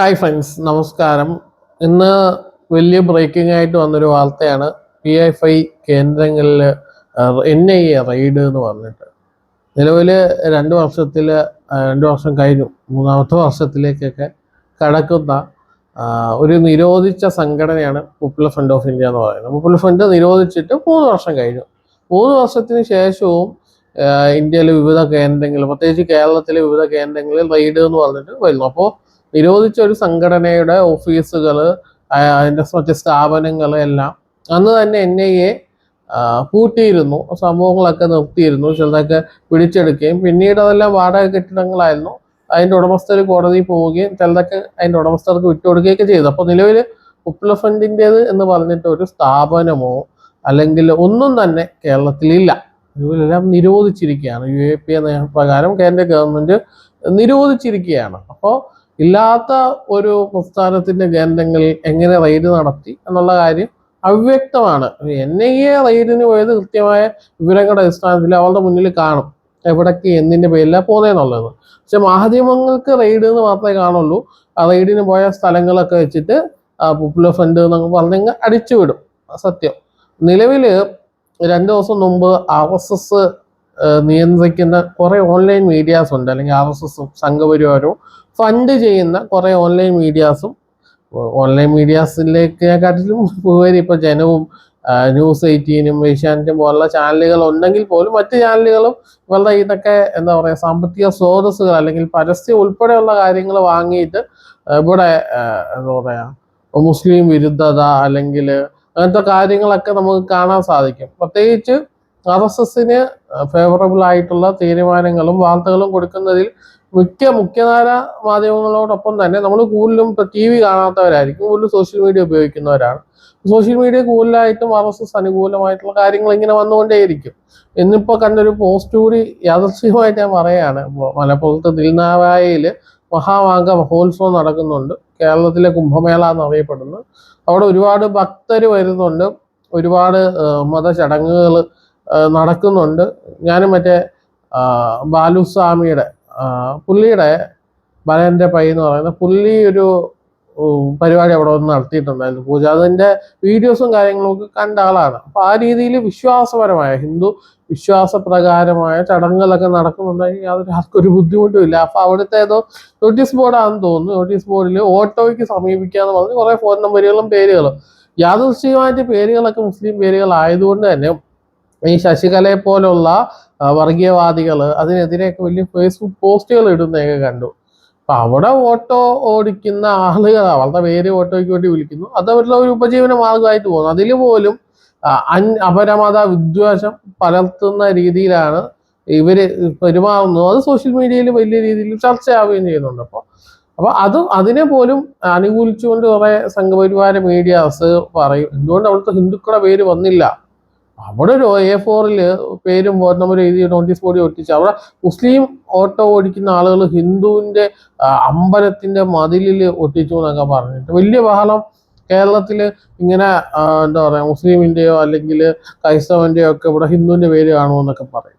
Hi friends നമസ്കാരം. ഇന്ന് വലിയ ബ്രേക്കിംഗ് ആയിട്ട് വന്നൊരു വാർത്തയാണ്. പി എഫ് ഐ കേന്ദ്രങ്ങളിൽ എൻ ഐ എ റെയ്ഡ് എന്ന് പറഞ്ഞിട്ട്. നിലവിൽ രണ്ട് വർഷത്തിൽ രണ്ട് വർഷം കഴിഞ്ഞു. മൂന്നാമത്തെ വർഷത്തിലേക്കൊക്കെ കടക്കുന്ന ഒരു നിരോധിച്ച സംഘടനയാണ് പോപ്പുലർ ഫ്രണ്ട് ഓഫ് ഇന്ത്യ എന്ന് പറയുന്നത്. പോപ്പുലർ ഫ്രണ്ട് നിരോധിച്ചിട്ട് മൂന്ന് വർഷം കഴിഞ്ഞു. മൂന്ന് വർഷത്തിന് ശേഷവും ഇന്ത്യയിലെ വിവിധ കേന്ദ്രങ്ങളിൽ പ്രത്യേകിച്ച് കേരളത്തിലെ വിവിധ കേന്ദ്രങ്ങളിൽ റെയ്ഡ് എന്ന് പറഞ്ഞിട്ട് വരുന്നു. അപ്പോൾ നിരോധിച്ച ഒരു സംഘടനയുടെ ഓഫീസുകൾ അതിന്റെ മറ്റ് സ്ഥാപനങ്ങൾ എല്ലാം. അന്ന് തന്നെ എൻ ഐ എ പൂട്ടിയിരുന്നു സംഭവങ്ങളൊക്കെ നിർത്തിയിരുന്നു ചിലതൊക്കെ പിടിച്ചെടുക്കുകയും. പിന്നീട് അതെല്ലാം വാടക കെട്ടിടങ്ങളായിരുന്നു. അതിന്റെ ഉടമസ്ഥർ കോടതിയിൽ പോവുകയും ചിലതൊക്കെ അതിന്റെ ഉടമസ്ഥർക്ക് വിട്ടുകൊടുക്കുകയൊക്കെ ചെയ്തു. അപ്പോൾ നിലവിൽ ഉപ്പുല ഫണ്ടിന്റേത് എന്ന് പറഞ്ഞിട്ട് ഒരു സ്ഥാപനമോ അല്ലെങ്കിൽ ഒന്നും തന്നെ കേരളത്തിലില്ല ഇവരെല്ലാം നിരോധിച്ചിരിക്കുകയാണ്. യു എ പി പ്രകാരം കേന്ദ്ര ഗവൺമെന്റ് നിരോധിച്ചിരിക്കുകയാണ്. അപ്പോൾ ഇല്ലാത്ത ഒരു പ്രസ്ഥാനത്തിന്റെ കേന്ദ്രങ്ങളിൽ എങ്ങനെ റെയ്ഡ് നടത്തി എന്നുള്ള കാര്യം അവ്യക്തമാണ്. എൻ ഐ എ റെയ്ഡിന് പോയത് കൃത്യമായ വിവരങ്ങളുടെ അടിസ്ഥാനത്തിൽ അവളുടെ മുന്നിൽ കാണും. എവിടേക്ക് എന്തിന്റെ പേരിലാണ് പോകുന്നതെന്നുള്ളത്. പക്ഷെ മാധ്യമങ്ങൾക്ക് റെയ്ഡ് എന്ന് മാത്രമേ കാണുള്ളൂ. ആ റെയ്ഡിന് പോയ സ്ഥലങ്ങളൊക്കെ വെച്ചിട്ട് പോപ്പുലർ ഫ്രണ്ട് എന്നൊക്കെ പറഞ്ഞങ്ങ് അടിച്ചുവിടും സത്യം. നിലവിൽ രണ്ട് ദിവസം മുമ്പ് ആർ എസ് എസ് നിയന്ത്രിക്കുന്ന കുറേ ഓൺലൈൻ മീഡിയാസ് ഉണ്ട്. അല്ലെങ്കിൽ ആർ എസ് എസും സംഘപരിവാരവും ഫണ്ട് ചെയ്യുന്ന കുറേ ഓൺലൈൻ മീഡിയാസും ഓൺലൈൻ മീഡിയാസിലേക്കാട്ടിലും ഉപരി ഇപ്പോൾ ജനവും ന്യൂസ് എയ്റ്റീനും ഏഷ്യാനെറ്റും പോലുള്ള ചാനലുകൾ ഉണ്ടെങ്കിൽ പോലും മറ്റ് ചാനലുകളും ഇവരുടെ ഇതൊക്കെ എന്താ പറയുക സാമ്പത്തിക സ്രോതസ്സുകൾ അല്ലെങ്കിൽ പരസ്യം ഉൾപ്പെടെയുള്ള കാര്യങ്ങൾ വാങ്ങിയിട്ട് ഇവിടെ എന്താ പറയുക മുസ്ലിം വിരുദ്ധത അല്ലെങ്കിൽ അങ്ങനത്തെ കാര്യങ്ങളൊക്കെ നമുക്ക് കാണാൻ സാധിക്കും. പ്രത്യേകിച്ച് ആർ എസ് എസിന് ഫേവറബിൾ ആയിട്ടുള്ള തീരുമാനങ്ങളും വാർത്തകളും കൊടുക്കുന്നതിൽ മിക്ക മുഖ്യധാര മാധ്യമങ്ങളോടൊപ്പം തന്നെ നമ്മൾ കൂടുതലും ടി വി കാണാത്തവരായിരിക്കും കൂടുതലും സോഷ്യൽ മീഡിയ ഉപയോഗിക്കുന്നവരാണ്. സോഷ്യൽ മീഡിയ കൂടുതലായിട്ടും ആർ എസ് എസ് അനുകൂലമായിട്ടുള്ള കാര്യങ്ങൾ ഇങ്ങനെ വന്നുകൊണ്ടേയിരിക്കും. ഇന്നിപ്പോൾ കണ്ടൊരു പോസ്റ്റ് കൂടി യാദർശ്യമായിട്ട് ഞാൻ ഇപ്പോൾ മലപ്പുറത്ത് ദിൽനാവായയിൽ മഹാമാഘ മഹോത്സവം നടക്കുന്നുണ്ട്. കേരളത്തിലെ കുംഭമേള എന്നറിയപ്പെടുന്നു അവിടെ ഒരുപാട് ഭക്തർ വരുന്നുണ്ട്. ഒരുപാട് മതചടങ്ങുകൾ നടക്കുന്നുണ്ട്. ഞാനും മറ്റേ ബാലുസ്വാമിയുടെ പുള്ളിയുടെ ബലന്റെ പൈ എന്ന് പറയുന്ന പുള്ളി ഒരു പരിപാടി അവിടെ വന്ന് നടത്തിയിട്ടുണ്ടായിരുന്നു. പൂജ അതിന്റെ വീഡിയോസും കാര്യങ്ങളും ഒക്കെ കണ്ട ആളാണ്. അപ്പോൾ ആ രീതിയിൽ വിശ്വാസപരമായ ഹിന്ദു വിശ്വാസപ്രകാരമായ ചടങ്ങുകളൊക്കെ നടക്കുന്നുണ്ടെങ്കിൽ യാതൊരു ആർക്കൊരു ബുദ്ധിമുട്ടും ഇല്ല. അപ്പൊ അവിടുത്തെ ഏതോ നോട്ടീസ് ബോർഡാണെന്ന് തോന്നുന്നു. നോട്ടീസ് ബോർഡിൽ ഓട്ടോയ്ക്ക് സമീപിക്കാന്ന് പറഞ്ഞ് കുറേ ഫോൺ നമ്പറുകളും പേരുകളും. യാദൃശ്ചികമായിട്ട് പേരുകളൊക്കെ മുസ്ലിം പേരുകളായതുകൊണ്ട് തന്നെ ഈ ശശികലയെ പോലുള്ള വർഗീയവാദികൾ അതിനെതിരെയൊക്കെ വലിയ ഫേസ്ബുക്ക് പോസ്റ്റുകൾ ഇടുന്നതൊക്കെ കണ്ടു. അപ്പൊ അവിടെ ഓട്ടോ ഓടിക്കുന്ന ആളുകൾ അവരുടെ പേര് ഓട്ടോയ്ക്ക് വേണ്ടി വിളിക്കുന്നു. അത് അവരുടെ ഒരു ഉപജീവന മാർഗമായിട്ട് പോകുന്നു. അതിൽ പോലും അൻ അപരമത വിദ്വേഷം പലർത്തുന്ന രീതിയിലാണ് ഇവർ പെരുമാറുന്നത്. അത് സോഷ്യൽ മീഡിയയിൽ വലിയ രീതിയിൽ ചർച്ചയാവുകയും ചെയ്യുന്നുണ്ട് അപ്പോൾ അപ്പൊ അത് അതിനെ പോലും അനുകൂലിച്ചുകൊണ്ട് കുറെ സംഘപരിവാര മീഡിയാസ് പറയും. എന്തുകൊണ്ട് അവിടുത്തെ ഹിന്ദുക്കളുടെ പേര് വന്നില്ല? അവിടെ ഒരു എ ഫോറിൽ പേരും ഫോൺ നമ്പർ എഴുതി നോട്ടീസ് ബോർഡ് ഒട്ടിച്ച് അവിടെ മുസ്ലിം ഓട്ടോ ഓടിക്കുന്ന ആളുകൾ ഹിന്ദുവിന്റെ അമ്പലത്തിന്റെ മതിലിൽ ഒട്ടിച്ചു എന്നൊക്കെ പറഞ്ഞിട്ട് വലിയ ബഹളം. കേരളത്തിൽ ഇങ്ങനെ എന്താ പറയാ മുസ്ലിമിന്റെയോ അല്ലെങ്കിൽ ക്രൈസ്തവന്റെയോ ഒക്കെ ഇവിടെ ഹിന്ദുവിന്റെ പേര് കാണുമെന്നൊക്കെ പറയും.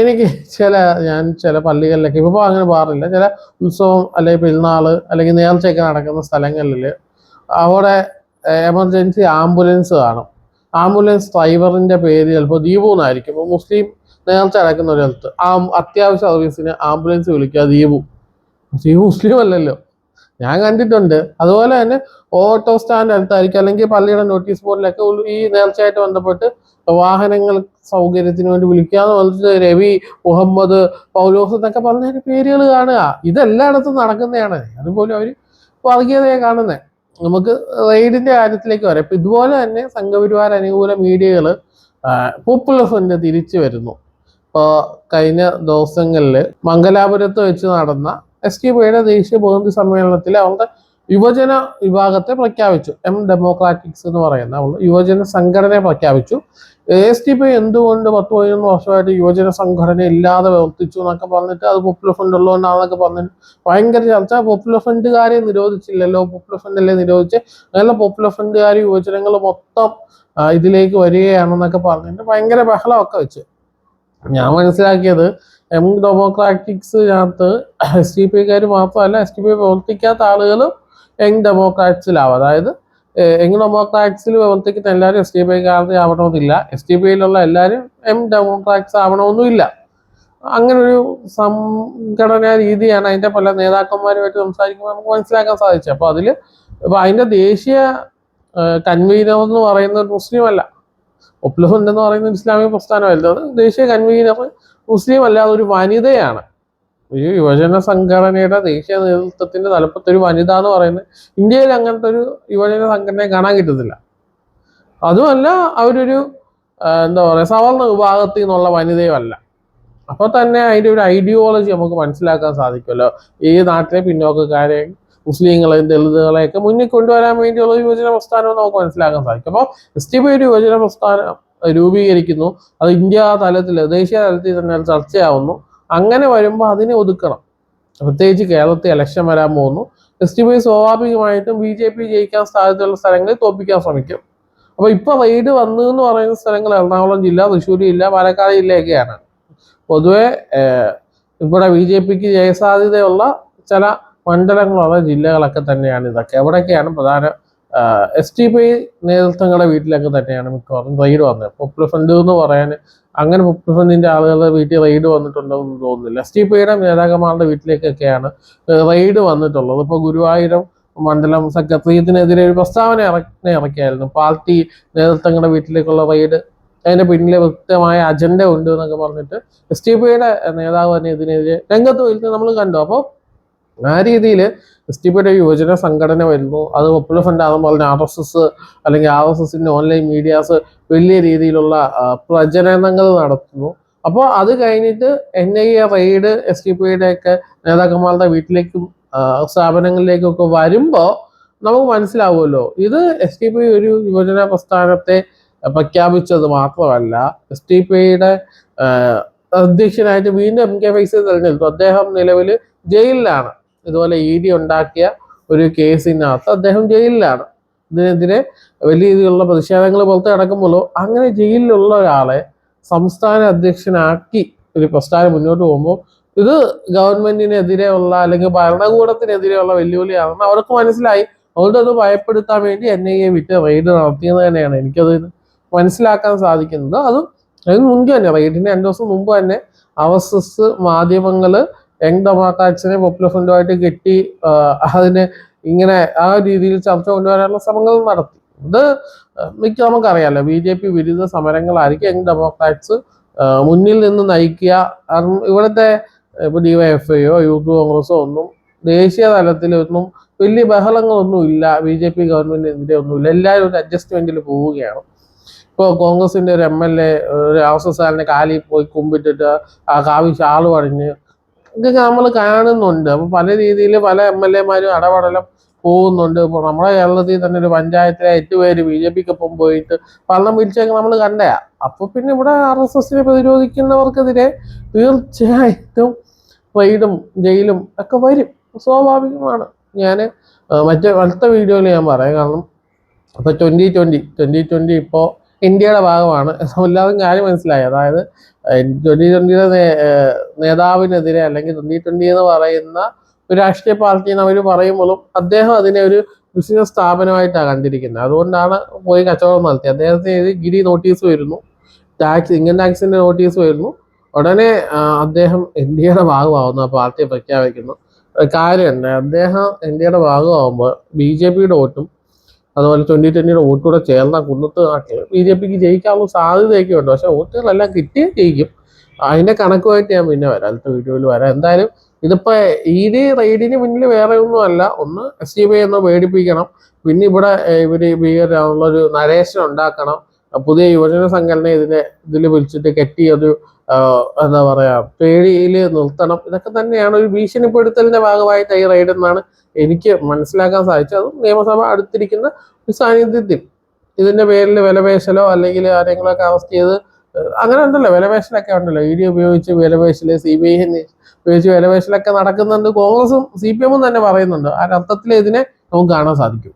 എനിക്ക് ചില ഞാൻ ചില പള്ളികളിലൊക്കെ ഇപ്പോൾ അങ്ങനെ പാറില്ല ചില ഉത്സവം അല്ലെങ്കിൽ പെരുന്നാൾ അല്ലെങ്കിൽ നേർച്ചയൊക്കെ നടക്കുന്ന സ്ഥലങ്ങളിൽ അവിടെ എമർജൻസി ആംബുലൻസ് കാണും. ആംബുലൻസ് ഡ്രൈവറിന്റെ പേര് ചിലപ്പോൾ ദീപു എന്നായിരിക്കും. അപ്പോൾ മുസ്ലിം നേർച്ച അടക്കുന്ന ഒരിടത്ത് ആ അത്യാവശ്യ സർവീസിന് ആംബുലൻസ് വിളിക്കുക ദീപു. ദീപു മുസ്ലിം അല്ലല്ലോ. ഞാൻ കണ്ടിട്ടുണ്ട്. അതുപോലെ തന്നെ ഓട്ടോ സ്റ്റാൻഡ് അടുത്തായിരിക്കും. അല്ലെങ്കിൽ പള്ളിയുടെ നോട്ടീസ് ബോർഡിലൊക്കെ ഈ നേർച്ചയായിട്ട് ബന്ധപ്പെട്ട് വാഹനങ്ങൾ സൗകര്യത്തിന് വേണ്ടി വിളിക്കാന്ന് പറഞ്ഞിട്ട് രവി മുഹമ്മദ് പൗലോസ് എന്നൊക്കെ പറഞ്ഞ പേരുകൾ കാണുക. ഇതെല്ലായിടത്തും നടക്കുന്നതാണ്. അതുപോലെ അവർ വർഗീയതയെ കാണുന്നത് നമുക്ക് റെയ്ഡിന്റെ കാര്യത്തിലേക്ക് വരാം. ഇപ്പൊ ഇതുപോലെ തന്നെ സംഘപരിവാര അനുകൂല മീഡിയകൾ പോപ്പുലർ തിരിച്ചു വരുന്നു. ഇപ്പോൾ കഴിഞ്ഞ ദിവസങ്ങളിൽ മംഗലാപുരത്ത് വെച്ച് നടന്ന എസ് ടി പിയുടെ ദേശീയ പ്രതിനിധി സമ്മേളനത്തിൽ അവരുടെ യുവജന വിഭാഗത്തെ പ്രഖ്യാപിച്ചു. എം ഡെമോക്രാറ്റിക്സ് എന്ന് പറയുന്ന യുവജന സംഘടനയെ പ്രഖ്യാപിച്ചു. എസ് ടി പി എന്തുകൊണ്ട് പത്ത് പതിനൊന്ന് വർഷമായിട്ട് യുവജന സംഘടന ഇല്ലാതെ പ്രവർത്തിച്ചു എന്നൊക്കെ പറഞ്ഞിട്ട് അത് പോപ്പുലർ ഫ്രണ്ട് ഉള്ളതുകൊണ്ടാണെന്നൊക്കെ പറഞ്ഞിട്ട് ഭയങ്കര ചർച്ച. പോപ്പുലർ ഫ്രണ്ടുകാരെ നിരോധിച്ചില്ലല്ലോ. പോപ്പുലർ ഫണ്ടല്ലേ നിരോധിച്ച്? അങ്ങനെ പോപ്പുലർ ഫ്രണ്ട്കാർ യുവജനങ്ങൾ മൊത്തം ഇതിലേക്ക് വരികയാണെന്നൊക്കെ പറഞ്ഞിട്ട് ഭയങ്കര ബഹളമൊക്കെ വെച്ച്. ഞാൻ മനസ്സിലാക്കിയത് എം ഡെമോക്രാറ്റിക്സിനകത്ത് എസ് ടി പിക്കാർ മാത്രമല്ല എസ് ടി പി പ്രവർത്തിക്കാത്ത ആളുകളും യങ് ഡെമോക്രാറ്റ്സിലാവും. അതായത് യങ് ഡെമോക്രാറ്റ്സിൽ പ്രവർത്തിക്കുന്ന എല്ലാവരും എസ് ടി പിക്കാരുടെ ആവണമെന്നില്ല. എസ് ടി പിയിലുള്ള എല്ലാവരും എം ഡെമോക്രാറ്റ്സ് ആവണമെന്നുമില്ല. ഒരു സംഘടനാ രീതിയാണ് അതിന്റെ പല നേതാക്കന്മാരുമായിട്ട് സംസാരിക്കുമ്പോൾ നമുക്ക് മനസ്സിലാക്കാൻ സാധിച്ചത്. അപ്പോൾ അതിൽ ഇപ്പൊ അതിന്റെ ദേശീയ കൺവീനർ എന്ന് പറയുന്നത് മുസ്ലിം അല്ല എന്ന് പറയുന്നത് ഇസ്ലാമിക പ്രസ്ഥാനമല്ല. അത് ദേശീയ കൺവീനർ മുസ്ലിം അല്ലാതെ ഒരു വനിതയാണ്. ഈ യുവജന സംഘടനയുടെ ദേശീയ നേതൃത്വത്തിന്റെ തലപ്പത്ത് ഒരു വനിത എന്ന് പറയുന്നത് ഇന്ത്യയിൽ അങ്ങനത്തെ ഒരു യുവജന സംഘടനയെ കാണാൻ കിട്ടുന്നില്ല അതുമല്ല അവരൊരു എന്താ പറയുക സവർണ വിഭാഗത്തിൽ നിന്നുള്ള വനിതയും അല്ല. അപ്പൊ തന്നെ അതിന്റെ ഒരു ഐഡിയോളജി നമുക്ക് മനസ്സിലാക്കാൻ സാധിക്കുമല്ലോ. ഈ നാട്ടിലെ പിന്നോക്കക്കാരെ മുസ്ലിങ്ങളെയും ദളിതുകളെയൊക്കെ മുന്നിൽ കൊണ്ടുവരാൻ വേണ്ടിയുള്ള യുവജന പ്രസ്ഥാനം നമുക്ക് മനസ്സിലാക്കാൻ സാധിക്കും. അപ്പോൾ എസ് ടി പി ഒരു യുവജന പ്രസ്ഥാനം രൂപീകരിക്കുന്നു. അത് ഇന്ത്യ തലത്തിൽ ദേശീയ തലത്തിൽ തന്നെ ചർച്ചയാവുന്നു. അങ്ങനെ വരുമ്പോൾ അതിനെ ഒതുക്കണം. പ്രത്യേകിച്ച് കേരളത്തിൽ ഇലക്ഷൻ വരാൻ പോകുന്നു. എസ് ടി പി സ്വാഭാവികമായിട്ടും ബി ജെ പി ജയിക്കാൻ സാധ്യതയുള്ള സ്ഥലങ്ങളിൽ തോപ്പിക്കാൻ ശ്രമിക്കും. അപ്പൊ ഇപ്പൊ റെയ്ഡ് വന്നു എന്ന് പറയുന്ന സ്ഥലങ്ങൾ എറണാകുളം ജില്ല തൃശ്ശൂർ ജില്ല പാലക്കാട് ജില്ലയൊക്കെയാണ്. പൊതുവെ ഇവിടെ ബി ജെ പിക്ക് ജയസാധ്യതയുള്ള ചില മണ്ഡലങ്ങളുള്ള ജില്ലകളൊക്കെ തന്നെയാണ് ഇതൊക്കെ. എവിടെയൊക്കെയാണ് പ്രധാന എസ് ടി പി നേതൃത്വങ്ങളുടെ വീട്ടിലൊക്കെ തന്നെയാണ് മിക്കവാറും റെയ്ഡ് വന്നത്. പോപ്പുലർ ഫ്രണ്ട് എന്ന് പറയാൻ അങ്ങനെ ഫ്രണ്ടിന്റെ ആളുകളുടെ വീട്ടിൽ റെയ്ഡ് വന്നിട്ടുണ്ടെന്ന് തോന്നുന്നില്ല. എസ് ടി പിയുടെ നേതാക്കന്മാരുടെ വീട്ടിലേക്കൊക്കെയാണ് റെയ്ഡ് വന്നിട്ടുള്ളത്. ഇപ്പോൾ ഗുരുവായൂരം മണ്ഡലം സെക്രട്ടേറിയറ്റിനെതിരെ ഒരു പ്രസ്താവന ഇറക്കി ഇറക്കിയായിരുന്നു. പാർട്ടി നേതൃത്വങ്ങളുടെ വീട്ടിലേക്കുള്ള റെയ്ഡ് അതിന്റെ പിന്നിലെ വ്യക്തമായ അജണ്ട ഉണ്ട് എന്നൊക്കെ പറഞ്ഞിട്ട് എസ് ടി പിയുടെ നേതാവ് തന്നെ ഇതിനെതിരെ രംഗത്ത് വരുന്നത് നമ്മൾ കണ്ടു. അപ്പോൾ ആ രീതിയിൽ എസ് ടി പിയുടെ യുവജന സംഘടന വരുന്നു. അത് പോപ്പുലർ ഫ്രണ്ട് ആണെന്ന് പറഞ്ഞ ആർ എസ് എസ് അല്ലെങ്കിൽ ആർ എസ് എസിന്റെ ഓൺലൈൻ മീഡിയാസ് വലിയ രീതിയിലുള്ള പ്രചരണങ്ങൾ നടത്തുന്നു. അപ്പോൾ അത് കഴിഞ്ഞിട്ട് N I A raid S T പിയുടെ ഒക്കെ നേതാക്കന്മാരുടെ വീട്ടിലേക്കും സ്ഥാപനങ്ങളിലേക്കും ഒക്കെ വരുമ്പോൾ നമുക്ക് മനസ്സിലാവുമല്ലോ ഇത് എസ് ടി പി ഒരു യുവജന പ്രസ്ഥാനത്തെ പ്രഖ്യാപിച്ചത് മാത്രമല്ല എസ് ടി പിയുടെ അധ്യക്ഷനായിട്ട് വീണ്ടും എം കെ ഫൈസൽ തെരഞ്ഞെടുത്തു. അദ്ദേഹം നിലവിൽ ജയിലിലാണ്. ഇതുപോലെ ഇ ഡി ഉണ്ടാക്കിയ ഒരു കേസിനകത്ത് അദ്ദേഹം ജയിലിലാണ്. ഇതിനെതിരെ വലിയ രീതിയിലുള്ള പ്രതിഷേധങ്ങൾ പുറത്ത് നടക്കുമ്പോഴോ അങ്ങനെ ജയിലിലുള്ള ഒരാളെ സംസ്ഥാന അധ്യക്ഷനാക്കി ഒരു പ്രസ്ഥാനം മുന്നോട്ട് പോകുമ്പോൾ ഇത് ഗവൺമെന്റിനെതിരെയുള്ള അല്ലെങ്കിൽ ഭരണകൂടത്തിനെതിരെയുള്ള വെല്ലുവിളിയാണെന്ന് അവർക്ക് മനസ്സിലായി. അതുകൊണ്ട് അത് ഭയപ്പെടുത്താൻ വേണ്ടി എൻ ഐ എ വിട്ട് റെയ്ഡ് നടത്തിയത് തന്നെയാണ് എനിക്കത് മനസ്സിലാക്കാൻ സാധിക്കുന്നത്. അതും അതിന് മുൻപ് തന്നെ റെയ്ഡിന് രണ്ടു ദിവസം മുമ്പ് തന്നെ അവസസ് മാധ്യമങ്ങൾ യങ് ഡെമോക്രാറ്റ്സിനെ പോപ്പുലർ ഫ്രണ്ടുമായിട്ട് കെട്ടി അതിനെ ഇങ്ങനെ ആ രീതിയിൽ ചർച്ച കൊണ്ടുവരാനുള്ള ശ്രമങ്ങൾ നടത്തി. ഇത് മിക്ക നമുക്കറിയാലോ ബി ജെ പി വിരുദ്ധ സമരങ്ങളായിരിക്കും യങ് ഡെമോക്രാറ്റ്സ് മുന്നിൽ നിന്ന് നയിക്കുക. ഇവിടുത്തെ ഇപ്പൊ ഡിവൈഎഫ്ഐയോ യൂത്ത് കോൺഗ്രസോ ഒന്നും ദേശീയ തലത്തിലൊന്നും വലിയ ബഹളങ്ങളൊന്നും ഇല്ല. ബി ജെ പി ഗവൺമെന്റിനെതിരെ ഒന്നുമില്ല. എല്ലാവരും ഒരു അഡ്ജസ്റ്റ്മെന്റിൽ പോവുകയാണ്. ഇപ്പോൾ കോൺഗ്രസിന്റെ ഒരു എം എൽ എ ഒരു അവസരസാലിന്റെ കാലിൽ പോയി കുമ്പിട്ടിട്ട് ആ കാവി ഷാൾ പണിഞ്ഞ് ഇതൊക്കെ നമ്മൾ കാണുന്നുണ്ട്. അപ്പോൾ പല രീതിയിൽ പല എം എൽ എമാരും ഇടപെടലും പോകുന്നുണ്ട്. ഇപ്പോൾ നമ്മുടെ കേരളത്തിൽ തന്നെ ഒരു പഞ്ചായത്തിലെ എട്ട് പേര് ബി ജെ പിക്കൊപ്പം പോയിട്ട് പള്ളം പിടിച്ചൊക്കെ നമ്മൾ കണ്ടയാ. അപ്പോൾ പിന്നെ ഇവിടെ ആർ എസ് എസിനെ പ്രതിരോധിക്കുന്നവർക്കെതിരെ തീർച്ചയായിട്ടും റെയ്ഡും ജയിലും ഒക്കെ വരും. സ്വാഭാവികമാണ്. ഞാൻ മറ്റേ അടുത്ത വീഡിയോയിൽ ഞാൻ പറയാം. കാരണം ഇപ്പൊ ട്വന്റി ട്വന്റി ട്വന്റി ട്വന്റി ഇപ്പോൾ ഇന്ത്യയുടെ ഭാഗമാണ്. എല്ലാവരും കാര്യം മനസ്സിലായി. അതായത് ട്വന്റി ട്വന്റിയുടെ നേതാവിനെതിരെ അല്ലെങ്കിൽ ട്വന്റി ട്വന്റി എന്ന് പറയുന്ന ഒരു രാഷ്ട്രീയ പാർട്ടി എന്ന് അവർ പറയുമ്പോഴും അദ്ദേഹം അതിനെ ഒരു ബിസിനസ് സ്ഥാപനമായിട്ടാണ് കണ്ടിരിക്കുന്നത്. അതുകൊണ്ടാണ് പോയി കച്ചവടം നടത്തി. അദ്ദേഹത്തിന് ഗിരി നോട്ടീസ് വരുന്നു. ടാക്സ് ഇൻകം ടാക്സിന്റെ നോട്ടീസ് വരുന്നു. ഉടനെ അദ്ദേഹം ഇന്ത്യയുടെ ഭാഗമാവുന്നു ആ പാർട്ടിയെ പ്രഖ്യാപിക്കുന്നു. കാര്യം കാര്യമുണ്ട് അദ്ദേഹം ഇന്ത്യയുടെ ഭാഗമാകുമ്പോൾ ബി ജെ പിയുടെ വോട്ടും അതുപോലെ ട്വന്റി ട്വന്റിയുടെ വോട്ട് കൂടെ ചേർന്ന കുന്നത്ത് നാട്ടിൽ ബി ജെ പിക്ക് ജയിക്കാനുള്ള സാധ്യതയൊക്കെ ഉണ്ട്. പക്ഷെ വോട്ടുകളെല്ലാം കിട്ടിയേ ജയിക്കും. അതിന്റെ കണക്കുമായിട്ട് ഞാൻ പിന്നെ വരാം. അടുത്ത വീഡിയോയിൽ വരാം. എന്തായാലും ഇതിപ്പോ ഡി റെയ്ഡിന് മുന്നിൽ വേറെ ഒന്നും അല്ല ഒന്ന് എസ് ഡി ബി എന്ന് പേടിപ്പിക്കണം. പിന്നെ ഇവിടെ ഇവർ ഭീകരമുള്ളൊരു നരേഷൻ ഉണ്ടാക്കണം. പുതിയ യുവജന സംഘടന ഇതിനെ ഇതിൽ വിളിച്ചിട്ട് കെട്ടി ഒരു എന്താ പറയാ പേടിയിൽ നിർത്തണം. ഇതൊക്കെ തന്നെയാണ് ഒരു ഭീഷണിപ്പെടുത്തലിന്റെ ഭാഗമായി റെയ്ഡ് എന്നാണ് എനിക്ക് മനസ്സിലാക്കാൻ സാധിച്ചത്. അതും നിയമസഭ അടുത്തിരിക്കുന്ന ഒരു സാന്നിധ്യത്തിൽ. ഇതിന്റെ പേരിൽ വിലപേശലോ അല്ലെങ്കിൽ ആരെങ്കിലുമൊക്കെ അറസ്റ്റ് ചെയ്ത് അങ്ങനെ ഉണ്ടല്ലോ വിലപേശലൊക്കെ ഉണ്ടല്ലോ. ഇ ഡി ഉപയോഗിച്ച് വിലപേശൽ സി ബി ഐ ഉപയോഗിച്ച് വിലപേശലൊക്കെ നടക്കുന്നുണ്ട്. കോൺഗ്രസും സി പി എമ്മും തന്നെ പറയുന്നുണ്ട്. ആ അർത്ഥത്തിൽ ഇതിനെ നമുക്ക് കാണാൻ സാധിക്കും.